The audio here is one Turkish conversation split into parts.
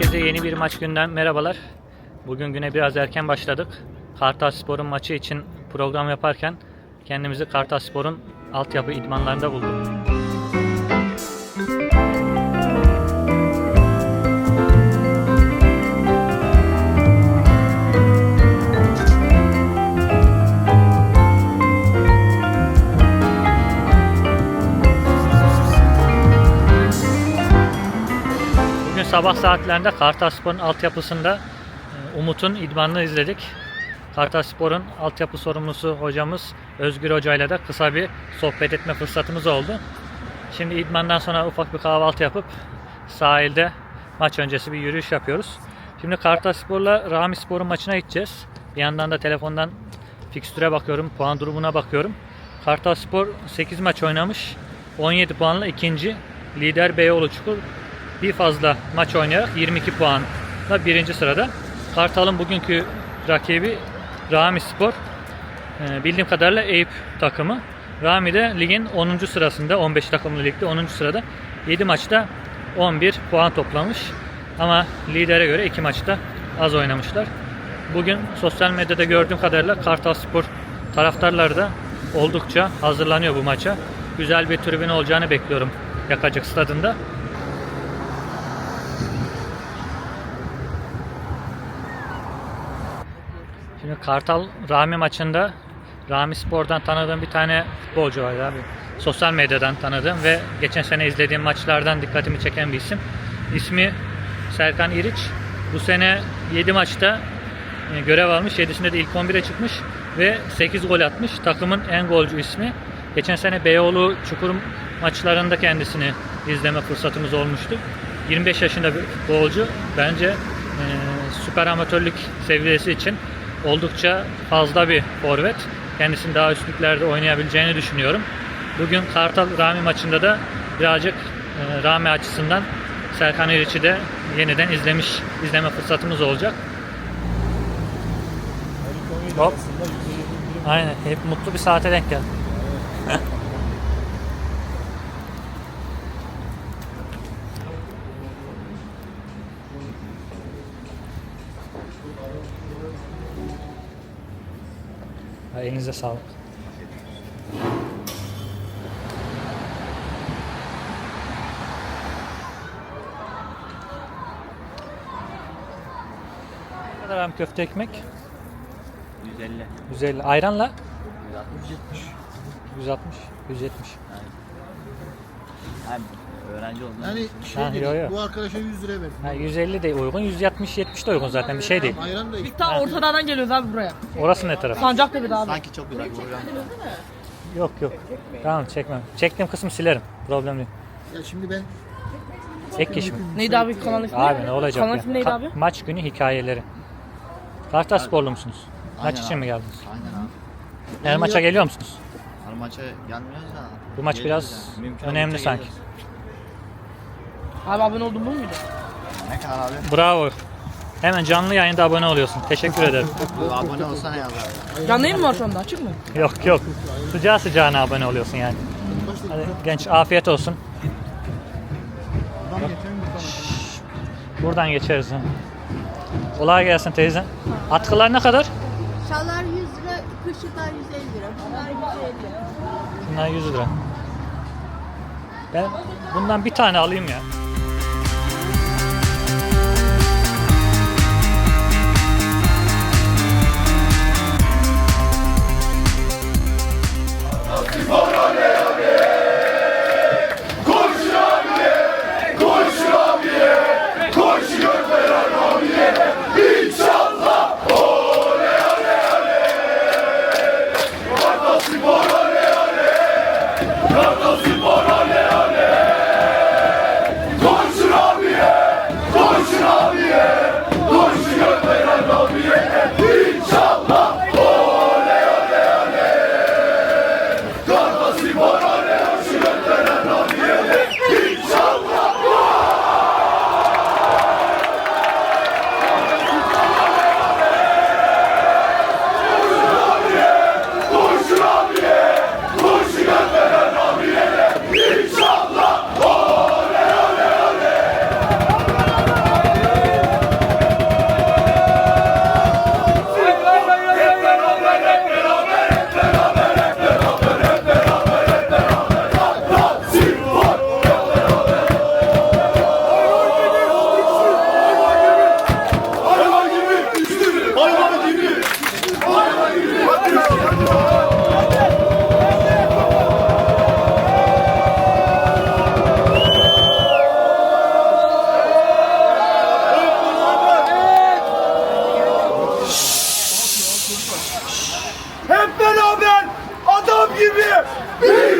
Yeni bir maç günden merhabalar. Bugün güne biraz erken başladık. Kartalspor'un maçı için program yaparken kendimizi Kartalspor'un altyapı idmanlarında bulduk. Sabah saatlerinde Kartalspor'un altyapısında e, Umut'un idmanını izledik. Kartalspor'un altyapı sorumlusu hocamız Özgür Hoca ile de kısa bir sohbet etme fırsatımız oldu. Şimdi idmandan sonra ufak bir kahvaltı yapıp sahilde maç öncesi bir yürüyüş yapıyoruz. Şimdi Kartalspor'la Ramispor'un maçına gideceğiz. Bir yandan da telefondan fikstüre bakıyorum, puan durumuna bakıyorum. Kartalspor 8 maç oynamış. 17 puanla ikinci. Lider Beyoğlu Çukur bir fazla maç oynayarak 22 puanla birinci sırada. Kartal'ın bugünkü rakibi Rami Spor. Ee, bildiğim kadarıyla Eyüp takımı. Rami de ligin 10. sırasında 15 takımlı ligde 10. sırada 7 maçta 11 puan toplamış. Ama lidere göre 2 maçta az oynamışlar. Bugün sosyal medyada gördüğüm kadarıyla Kartal Spor taraftarları da oldukça hazırlanıyor bu maça. Güzel bir tribün olacağını bekliyorum Yakacık stadında. Kartal Rami maçında Rami Spor'dan tanıdığım bir tane futbolcu vardı abi. Sosyal medyadan tanıdığım ve geçen sene izlediğim maçlardan dikkatimi çeken bir isim. İsmi Serkan İriç. Bu sene 7 maçta e, görev almış. 7'sinde de ilk 11'e çıkmış ve 8 gol atmış. Takımın en golcü ismi. Geçen sene Beyoğlu Çukur maçlarında kendisini izleme fırsatımız olmuştu. 25 yaşında bir futbolcu. Bence e, süper amatörlük seviyesi için oldukça fazla bir forvet. Kendisini daha üstlüklerde oynayabileceğini düşünüyorum. Bugün Kartal Rami maçında da birazcık e, Rami açısından Serkan İriç'i de yeniden izlemiş izleme fırsatımız olacak. Hop. Aynen. Hep mutlu bir saate denk geldi. Elinize sağlık. Ne kadar hem köfte ekmek? 150. 150. Ayranla? 160. 160. 170. Hem öğrenci oldum. Yani şey Ha, dedi, yo, yo. bu arkadaşa 100 lira verdim. Ha, 150 de uygun, 160 70 de uygun zaten bir şey değil. Ayran da Biz ta ortadan geliyoruz abi buraya. Orası ne taraf? Sancaktepe'de abi. Sanki çok güzel program. Yok yok. Tamam çekmem. Çektiğim kısmı silerim. Problem değil. ya şimdi ben Ek iş mi? Neydi abi kanal ismi? Abi ne olacak Kanal ya? ismi neydi Ka- abi? maç günü hikayeleri. Kartal sporlu musunuz? Maç Aynen için abi. mi geldiniz? Aynen abi. Her maça geliyor musunuz? Her maça gelmiyoruz da. Bu maç biraz yani. Mümkün önemli sanki. geliyoruz. Abi abone oldun mu muydu? Ne kadar abi? Bravo. Hemen canlı yayında abone oluyorsun. Teşekkür ederim. Bu abone olsa ne yazar ya? Canlı yayın mı var şu anda açık mı? yok yok. Sıcağı sıcağına abone oluyorsun yani. Hadi genç afiyet olsun. Buradan geçeriz. Kolay gelsin teyze. Atkılar ne kadar? Şallar 100 lira, kışıklar 150 lira. Bunlar 150. Bunlar 100 lira. Ben bundan bir tane alayım ya. Happy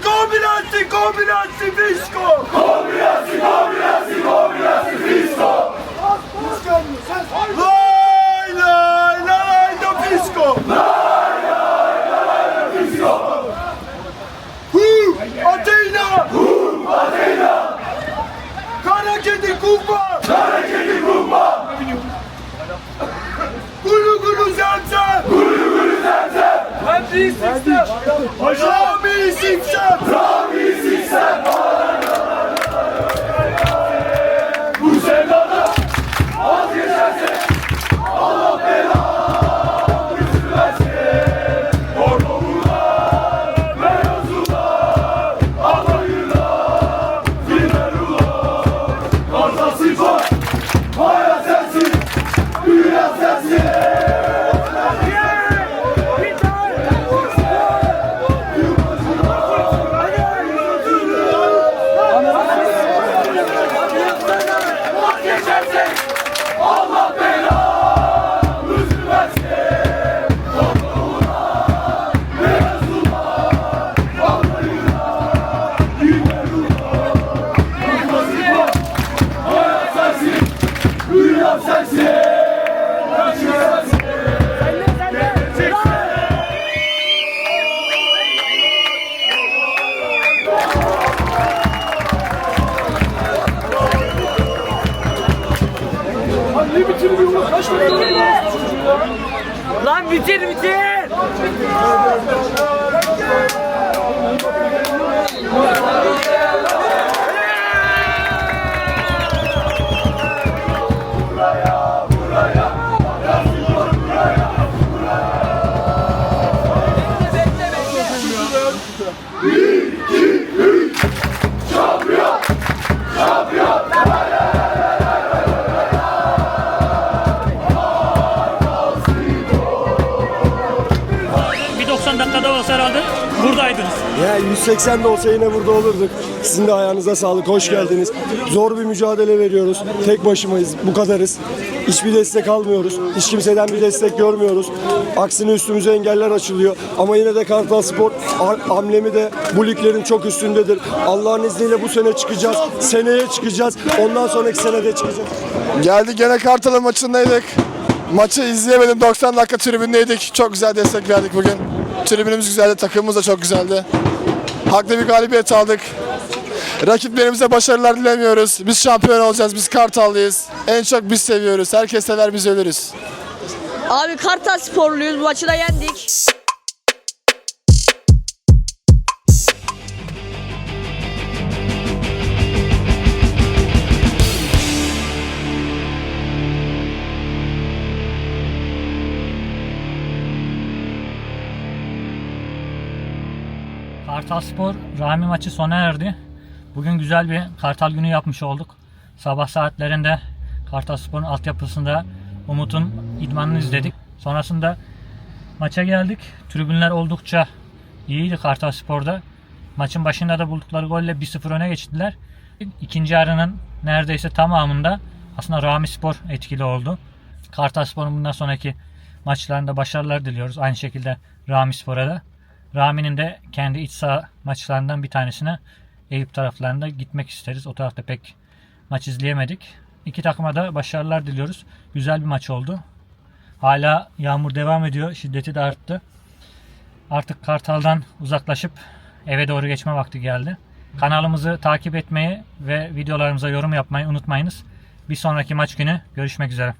Kombinasyon, kombinasyon, kombinasyon fisko. Kombinasyon, kombinasyon, kombinasyon fisko. Lay lay lay da fisko. Lay lay lay da fisko. Hu, Athena. Hu, Athena. Kara kedi kumba. Kara kedi kumba. Gulu gulu zemzem. Gulu gulu zemzem. Rami Siksem! Rami Siksem! Rami Siksem! Bu yeah. 180 de olsa yine burada olurduk. Sizin de ayağınıza sağlık. Hoş geldiniz. Zor bir mücadele veriyoruz. Tek başımayız. Bu kadarız. Hiçbir destek almıyoruz. Hiç kimseden bir destek görmüyoruz. Aksine üstümüze engeller açılıyor. Ama yine de Kartal Spor amblemi de bu liglerin çok üstündedir. Allah'ın izniyle bu sene çıkacağız. Seneye çıkacağız. Ondan sonraki sene de çıkacağız. Geldik gene Kartal'ın maçındaydık. Maçı izleyemedim. 90 dakika tribündeydik. Çok güzel destek verdik bugün. Tribünümüz güzeldi, takımımız da çok güzeldi. Haklı bir galibiyet aldık. Rakiplerimize başarılar dilemiyoruz. Biz şampiyon olacağız. Biz Kartallıyız. En çok biz seviyoruz. Herkes sever biz ölürüz. Abi Kartal sporluyuz. Bu maçı da yendik. Kartalspor Rami maçı sona erdi. Bugün güzel bir Kartal günü yapmış olduk. Sabah saatlerinde Kartalspor'un altyapısında Umut'un idmanını izledik. Sonrasında maça geldik. Tribünler oldukça iyiydi Kartalspor'da. Maçın başında da buldukları golle 1-0 öne geçtiler. İkinci yarının neredeyse tamamında aslında Rami Spor etkili oldu. Kartalspor'un bundan sonraki maçlarında başarılar diliyoruz. Aynı şekilde Rami Spor'a da. Rami'nin de kendi iç saha maçlarından bir tanesine Eyüp taraflarında gitmek isteriz. O tarafta pek maç izleyemedik. İki takıma da başarılar diliyoruz. Güzel bir maç oldu. Hala yağmur devam ediyor. Şiddeti de arttı. Artık Kartal'dan uzaklaşıp eve doğru geçme vakti geldi. Kanalımızı takip etmeyi ve videolarımıza yorum yapmayı unutmayınız. Bir sonraki maç günü görüşmek üzere.